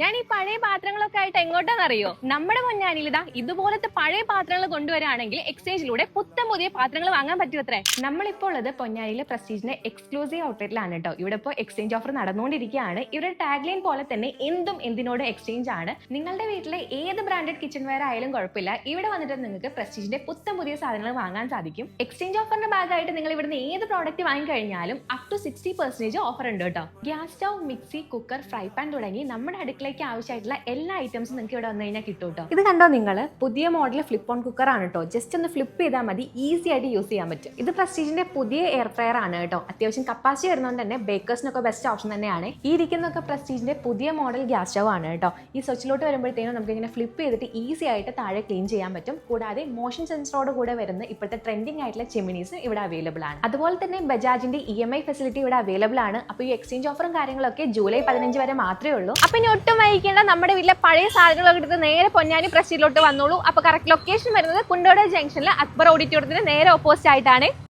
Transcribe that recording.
ഞാൻ ഈ പഴയ പാത്രങ്ങളൊക്കെ ആയിട്ട് എങ്ങോട്ടാണെന്നറിയോ നമ്മുടെ പൊന്നാനിൽ ഇതാ ഇതുപോലത്തെ പഴയ പാത്രങ്ങൾ കൊണ്ടുവരാണെങ്കിൽ എക്സ്ചേഞ്ചിലൂടെ പുത്തൻ പുതിയ പാത്രങ്ങൾ വാങ്ങാൻ പറ്റുമത്രേ നമ്മളിപ്പോൾ ഉള്ളത് പൊന്നാനിയിലെ പ്രസ്റ്റീജിന്റെ എക്സ്ക്ലൂസീവ് ഔട്ട്ലെറ്റിലാണ് കേട്ടോ. ഇവിടെ ഇപ്പോൾ എക്സ്ചേഞ്ച് ഓഫർ നടന്നുകൊണ്ടിരിക്കുകയാണ്. ഇവരുടെ ടാഗ് ലൈൻ പോലെ തന്നെ എന്തും എന്തിനോട് എക്സ്ചേഞ്ച് ആണ്. നിങ്ങളുടെ വീട്ടിലെ ഏത് ബ്രാൻഡഡ് കിച്ചൺ വെയർ ആയാലും കുഴപ്പമില്ല. ഇവിടെ വന്നിട്ട് നിങ്ങൾക്ക് പ്രസ്റ്റീജിന്റെ പുത്തൻ പുതിയ സാധനങ്ങൾ വാങ്ങാൻ സാധിക്കും. എക്സ്ചേഞ്ച് ഓഫറിന്റെ ഭാഗമായിട്ട് നിങ്ങൾ ഇവിടുന്ന് ഏത് product വാങ്ങിക്കഴിഞ്ഞാലും up to sixty percentage offer ഉണ്ട് കേട്ടോ. Gas stove mixie cooker fry pan തുടങ്ങി നമ്മുടെ അടുക്കളയ്ക്ക് ആവശ്യമായിട്ടുള്ള എല്ലാ ഐറ്റംസും നിങ്ങൾക്ക് ഇവിടെ വന്നു കഴിഞ്ഞാൽ കിട്ടും കേട്ടോ ഇത് കണ്ടോ നിങ്ങൾ പുതിയ മോഡൽ ഫ്ലിപ്പ് ഓൺ കുക്കർ ആണ് കേട്ടോ ജസ്റ്റ് ഒന്ന് ഫ്ലിപ്പ് ചെയ്താൽ മതി. ഈസി ആയിട്ട് യൂസ് ചെയ്യാൻ പറ്റും. ഇത് പ്രസ്റ്റീജിന്റെ പുതിയ എയർ ഫ്രയർ ആണ് കേട്ടോ അത്യാവശ്യം കപ്പാസിറ്റി വരുന്നതുകൊണ്ട് തന്നെ ബേക്കേഴ്സിനൊക്കെ ബെസ്റ്റ് ഓപ്ഷൻ തന്നെയാണ്. ഈ ഇരിക്കുന്നൊക്കെ പ്രസ്റ്റീജിന്റെ പുതിയ മോഡൽ ഗ്യാസ് സ്റ്റവ് ആണ് കേട്ടോ ഈ സ്വിച്ചിലോട്ട് വരുമ്പോഴത്തേനും നമുക്ക് ഇങ്ങനെ ഫ്ലിപ്പ് ചെയ്തിട്ട് ഈസി ആയിട്ട് താഴെ ക്ലീൻ ചെയ്യാൻ പറ്റും. കൂടാതെ മോഷൻ സെൻസറോട് കൂടെ വരുന്ന ഇപ്പോഴത്തെ ട്രെൻഡിങ് ആയിട്ടുള്ള ചെമിനീസ് ഇവിടെ അവൈലബിൾ ആണ്. അതുപോലെ തന്നെ ബജാജിന്റെ ഇ എം ഐ ഫെസിലിറ്റി ഇവിടെ അവൈലബിൾ ആണ്. അപ്പോൾ ഈ എക്സ്ചേഞ്ച് ഓഫറും കാര്യങ്ങളൊക്കെ ജൂലൈ പതിനഞ്ച് വരെ മാത്രമേ ഉള്ളൂ. അപ്പൊ ഇനി ഒട്ടും വൈകിക്കേണ്ട. നമ്മുടെ വീട്ടിലെ പഴയ സാധനങ്ങളൊക്കെ എടുത്ത് നേരെ പൊന്നാനി പ്രസ്റ്റിലോട്ട് വന്നോളൂ. അപ്പൊ കറക്റ്റ് ലൊക്കേഷൻ വരുന്നത് കുണ്ടോട ജംഗ്ഷനിലെ അക്ബർ ഓഡിറ്റോറിയത്തിന് നേരെ ഓപ്പോസിറ്റ് ആയിട്ടാണ്.